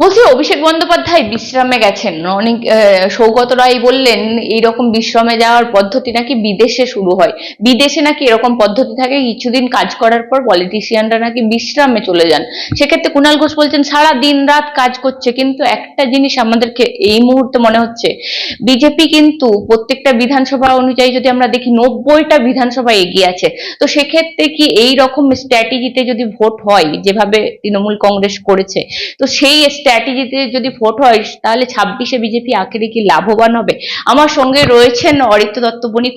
বলছি, অভিষেক বন্দ্যোপাধ্যায় বিশ্রামে গেছেন? অনেক সৌগত রায় বললেন, এইরকম বিশ্রামে যাওয়ার পদ্ধতি নাকি বিদেশে শুরু হয়। বিদেশে নাকি এরকম পদ্ধতি থাকে, কিছুদিন কাজ করার পর পলিটিশিয়ানরা নাকি বিশ্রামে চলে যান। সেক্ষেত্রে কুণাল ঘোষ বলছেন, সারা দিন রাত কাজ করছে, কিন্তু একটা জিনিস আমাদেরকে এই মুহূর্তে মনে হচ্ছে। বিজেপি কিন্তু প্রত্যেকটা বিধানসভা অনুযায়ী যদি আমরা দেখি, নব্বইটা বিধানসভা এগিয়ে আছে। তো সেক্ষেত্রে কি এই রকম স্ট্র্যাটেজিতে যদি ভোট হয়, যেভাবে তৃণমূল কংগ্রেস করেছে, তো সেই স্ট্র্যাটেজিতে যদি ভোট হয়, তাহলে ছাব্বিশে বিজেপি আখেরে কি লাভবান হবে? আমার সঙ্গে রয়েছেন অরিত্য দত্ত বণিক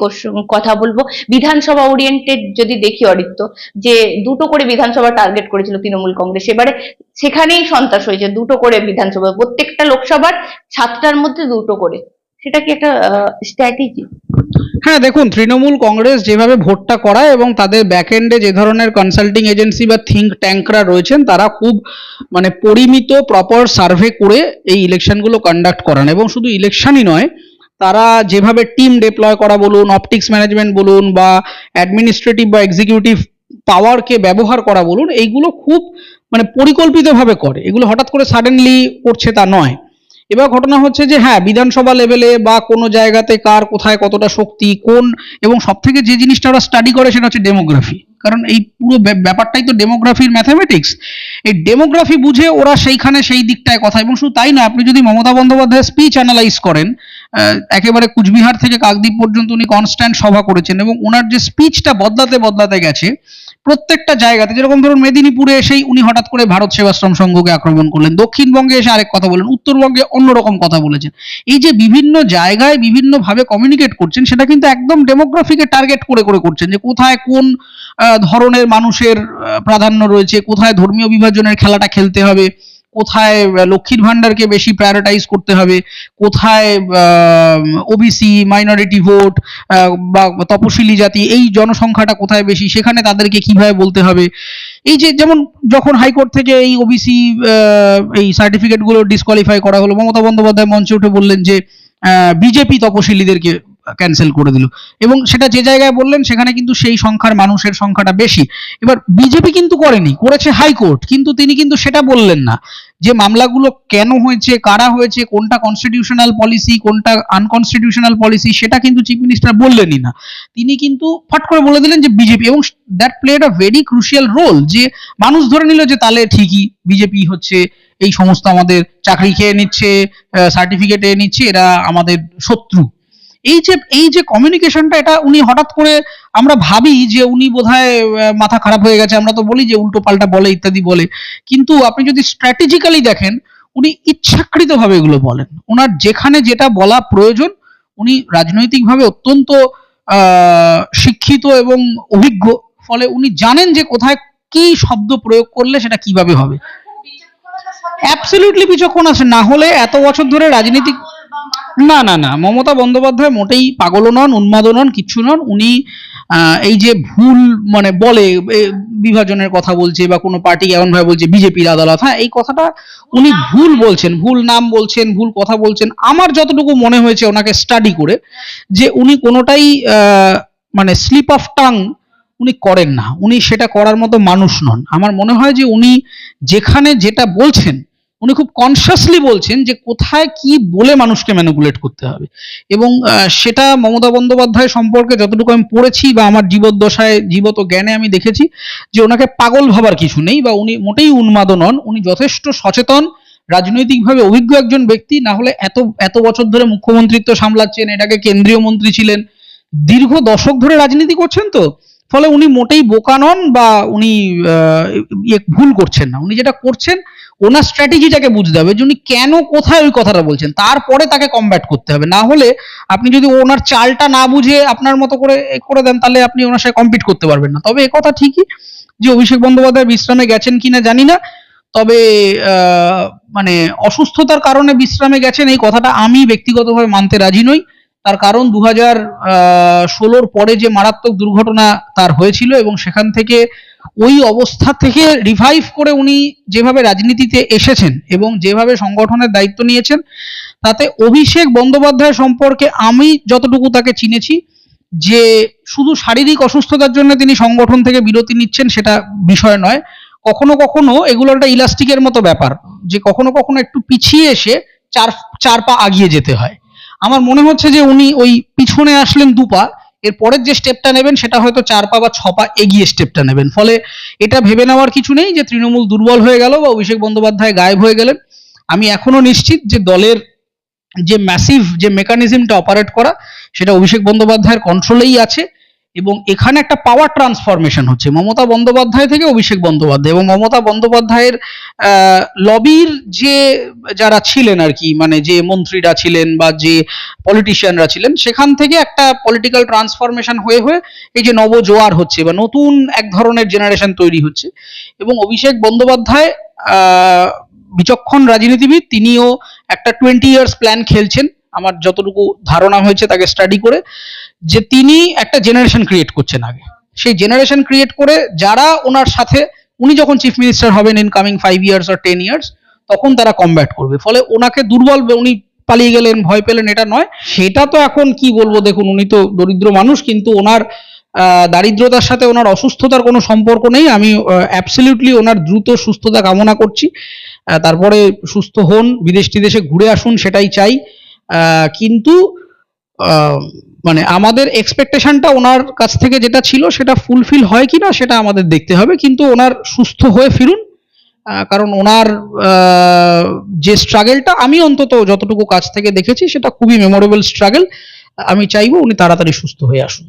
কথা বলব। বিধানসভা ওরিয়েন্টেড যদি দেখি অরিত্য, যে দুটো করে বিধানসভা টার্গেট করেছিল তৃণমূল কংগ্রেস। এবারে সেখানেই সন্ত্রাস হয়েছে, দুটো করে বিধানসভা। প্রত্যেকটা লোকসভার সাতটার মধ্যে দুটো করে। সেটা কি একটা স্ট্র্যাটেজি হ্যাঁ দেখুন, তৃণমূল কংগ্রেস যেভাবে ভোটটা করায় এবং তাদের ব্যাকএন্ডে যে ধরনের কনসাল্টিং এজেন্সি বা থিঙ্ক ট্যাঙ্করা রয়েছেন, তারা খুব মানে পরিমিত প্রপার সার্ভে করে এই ইলেকশনগুলো কন্ডাক্ট করান। এবং শুধু ইলেকশনই নয়, তারা যেভাবে টিম ডিপ্লয় করা বলুন অপটিক্স ম্যানেজমেন্ট বলুন বা অ্যাডমিনিস্ট্রেটিভ বা এক্সিকিউটিভ পাওয়ারকে ব্যবহার করা বলুন, এইগুলো খুব মানে পরিকল্পিতভাবে করে। এগুলো হঠাৎ করে সাডেনলি করছে তা নয়। এবার ঘটনা হচ্ছে যে হ্যাঁ বিধানসভা লেভেলে বা কোনো জায়গাতে কার কোথায় কতটা শক্তি, কোন, এবং সব থেকে যে জিনিসটা ওরা স্টাডি করে সেটা হচ্ছে ডেমোগ্রাফি কারণ এই পুরো ব্যাপ- ব্যাপারটাই তো ডেমোগ্রাফির ম্যাথামেটিক্স এই ডেমোগ্রাফি বুঝে ওরা সেইখানে সেই দিকটায় কথা। এবং শুধু তাই না আপনি যদি মমতা বন্দ্যোপাধ্যায়ের স্পিচ অ্যানালাইজ করেন একেবারে কুচবিহার থেকে কাকদ্বীপ পর্যন্ত উনি কনস্ট্যান্ট সভা করেছেন এবং ওনার যে স্পিচটা বদলাতে বদলাতে গেছে, প্রত্যেকটা জায়গাতে, যেরকম ধরুন মেদিনীপুরে এসেই উনি হঠাৎ করে ভারত সেবাশ্রম সংঘকে আক্রমণ করলেন, দক্ষিণবঙ্গে এসে আরেক কথা বলেন, উত্তরবঙ্গে অন্যরকম কথা বলেছেন। এই যে বিভিন্ন জায়গায় বিভিন্নভাবে কমিউনিকেট করছেন, সেটা কিন্তু একদম ডেমোগ্রাফিকে টার্গেট করে করে করছেন যে কোথায় কোন ধরনের মানুষের প্রাধান্য রয়েছে, কোথায় ধর্মীয় বিভাজনের খেলাটা খেলতে হবে। কোথায় লক্ষ্মীর ভান্ডারকে বেশি প্রায়োরিটাইজ করতে হবে? কোথায় ওবিসি মাইনরিটি ভোট বা তপশিলি জাতি, এই জনসংখ্যাটা কোথায় বেশি? সেখানে তাদেরকে কীভাবে বলতে হবে? এই যে যেমন যখন হাইকোর্ট থেকে এই ওবিসি এই সার্টিফিকেটগুলো ডিসকোয়ালিফাই করা হলো, মমতা বন্দ্যোপাধ্যায় মঞ্চে উঠে বললেন যে বিজেপি তপশিলীদেরকে ক্যান্সেল করে দিল। এবং সেটা যে জায়গায় বললেন, সেখানে কিন্তু সেই সংখ্যার মানুষের সংখ্যাটা বেশি। এবার বিজেপি কিন্তু করেনি, করেছে হাইকোর্ট, কিন্তু তিনি কিন্তু সেটা বললেন না। যে মামলাগুলো কেন হয়েছে, কারা হয়েছে, কোনটা কনস্টিটিউশনাল পলিসি কোনটা আনকনস্টিটিউশনাল পলিসি সেটা কিন্তু চিফ মিনিস্টার বললেনই না। তিনি কিন্তু ফট করে বলে দিলেন যে বিজেপি, এবং that played a very crucial role যে মানুষ ধরে নিল যে তাহলে ঠিকই বিজেপি হচ্ছে, এই সমস্ত আমাদের চাকরি খেয়ে নিচ্ছে সার্টিফিকেট নিচ্ছে, এরা আমাদের শত্রু। এই যে এই যে কমিউনিকেশনটা এটা উনি হঠাৎ করে আমরা ভাবি যে উনি বোধহয় মাথা খারাপ হয়ে গেছে। আমরা তো বলি যে উল্টো পাল্টা বলে ইত্যাদি বলে। কিন্তু আপনি যদি স্ট্র্যাটেজিক্যালি দেখেন উনি ইচ্ছাকৃতভাবে এগুলো বলেন। ওনার যেখানে যেটা বলা প্রয়োজন উনি রাজনৈতিকভাবে অত্যন্ত আহ, শিক্ষিত এবং অভিজ্ঞ। ফলে উনি জানেন যে কোথায় কি শব্দ প্রয়োগ করলে সেটা কীভাবে হবে। অ্যাবসলিউটলি বিচক্ষণ আছে। না হলে এত বছর ধরে রাজনীতি না না না, মমতা বন্দ্যোপাধ্যায় মোটেই পাগলও নন, উন্মাদও নন, কিচ্ছু নন। উনি এই যে ভুল মানে বলে বিভাজনের কথা বলছে বা কোনো পার্টি এমন ভাবে বলছে, বিজেপির আদালত হ্যাঁ এই কথাটা উনি ভুল বলছেন, ভুল নাম বলছেন, ভুল কথা বলছেন। আমার যতটুকু মনে হয়েছে ওনাকে স্টাডি করে, যে উনি কোনোটাই মানে স্লিপ অফ টাং উনি করেন না। উনি সেটা করার মতো মানুষ নন। আমার মনে হয় যে উনি যেখানে যেটা বলছেন উনি খুব কনসিয়াসলি বলছেন যে কোথায় কি বলে মানুষকে ম্যানিপুলেট করতে হবে। এবং সেটা মমতা বন্দ্যোপাধ্যায় সম্পর্কে যতটুকু আমি পড়েছি বা আমার জীবদ্দশায় জীবত জ্ঞানে আমি দেখেছি যে ওনাকে পাগল ভাবার কিছু নেই বা উনি মোটেই উন্মাদ নন, উনি যথেষ্ট সচেতন, রাজনৈতিকভাবে অভিজ্ঞ একজন ব্যক্তি, না হলে এত এত বছর ধরে মুখ্যমন্ত্রিত্ব সামলাচ্ছেন, এটাকে কেন্দ্রীয় মন্ত্রী ছিলেন, দীর্ঘ দশক ধরে রাজনীতি করছেন তো ফলে উনি মোটেই বোকা নন বা উনি ভুল করছেন না। উনি যেটা করছেন, ওনার স্ট্র্যাটেজিটাকে বুঝতে হবে যে উনি কেন কোথায় ওই কথাটা বলছেন। তারপরে তাকে কমব্যাট করতে হবে। না হলে আপনি যদি ওনার চালটা না বুঝে আপনার মতো করে করে দেন, তাহলে আপনি ওনার সাথে কম্পিট করতে পারবেন না। তবে কথা ঠিকই যে অভিষেক বন্দ্যোপাধ্যায় বিশ্রামে গেছেন কিনা জানি না। তবে মানে অসুস্থতার কারণে বিশ্রামে গেছেন, এই কথাটা আমি ব্যক্তিগতভাবে মানতে রাজি নই। তার কারণ দু হাজার ষোলোর পরে যে মারাত্মক দুর্ঘটনা তার হয়েছিল এবং সেখান থেকে ওই অবস্থা থেকে রিভাইভ করে উনি যেভাবে রাজনীতিতে এসেছেন এবং যেভাবে সংগঠনের দায়িত্ব নিয়েছেন, তাতে অভিষেক বন্দ্যোপাধ্যায় সম্পর্কে আমি যতটুকু তাকে চিনেছি যে শুধু শারীরিক অসুস্থতার জন্য তিনি সংগঠন থেকে বিরতি নিচ্ছেন সেটা বিষয় নয়। কখনো কখনো এগুলো একটা ইলাস্টিকের মতো ব্যাপার যে কখনো কখনো একটু পিছিয়ে এসে চার চার পা আগিয়ে যেতে হয়। আমার মনে হচ্ছে যে উনি ওই পিছনে আসলেন দুপা এর পরের যে স্টেপটা নেবেন সেটা হয়তো চার পা বা ছ পা এগিয়ে স্টেপটা নেবেন। ফলে এটা ভেবে নেওয়ার কিছু নেই যে তৃণমূল দুর্বল হয়ে গেল বা অভিষেক বন্দ্যোপাধ্যায় গায়েব হয়ে গেলেন। আমি এখনও নিশ্চিত যে দলের যে ম্যাসিভ যে মেকানিজমটা অপারেট করা, সেটা অভিষেক বন্দ্যোপাধ্যায়ের কন্ট্রোলেই আছে। এবং এখানে একটা পাওয়ার ট্রান্সফরমেশন হচ্ছে। মমতা বন্দ্যোপাধ্যায় থেকে অভিষেক বন্দ্যোপাধ্যায় এবং মমতা বন্দ্যোপাধ্যায়ের লবির যে যারা ছিলেন আর কি মানে যে মন্ত্রীরা ছিলেন বা যে পলিটিশিয়ানরা ছিলেন, সেখান থেকে একটা পলিটিক্যাল ট্রান্সফরমেশন হয়ে হয়ে এই যে নবজোয়ার হচ্ছে বা নতুন এক ধরনের জেনারেশন তৈরি হচ্ছে। এবং অভিষেক বন্দ্যোপাধ্যায় বিচক্ষণ রাজনীতিবিদ, তিনিও একটা টোয়েন্টি ইয়ার্স প্ল্যান খেলছেন। আমার যতটুকু ধারণা হয়েছে তাকে স্টাডি করে। যে তিনি একটা জেনারেশন ক্রিয়েট করছেন আগে। সেই জেনারেশন ক্রিয়েট করে যারা ওনার সাথে, উনি যখন চিফ মিনিস্টার হবেন ইন কামিং ফাইভ ইয়ার্স আর টেন ইয়ার্স তখন তারা কমব্যাট করবে। ফলে ওনাকে দুর্বল উনি পালিয়ে গেলেন, ভয় পেলেন, এটা নয়। সেটা তো এখন কি বলব, দেখুন, উনি তো দরিদ্র মানুষ, কিন্তু ওনার দারিদ্রতার সাথে ওনার অসুস্থতার কোনো সম্পর্ক নেই। আমি অ্যাবসলিউটলি ওনার দ্রুত সুস্থতা কামনা করছি। তারপরে সুস্থ হন বিদেশ টিদেশে ঘুরে আসুন, সেটাই চাই। কিন্তু মানে আমাদের এক্সপেকটেশনটা ওনার কাছ থেকে যেটা ছিল সেটা ফুলফিল হয় কি না সেটা আমাদের দেখতে হবে, কিন্তু ওনার সুস্থ হয়ে ফিরুন কারণ ওনার যে স্ট্রাগেলটা আমি অন্তত যতটুকু কাছ থেকে দেখেছি সেটা খুবই মেমোরেবল স্ট্রাগেল আমি চাইব উনি তাড়াতাড়ি সুস্থ হয়ে আসুন।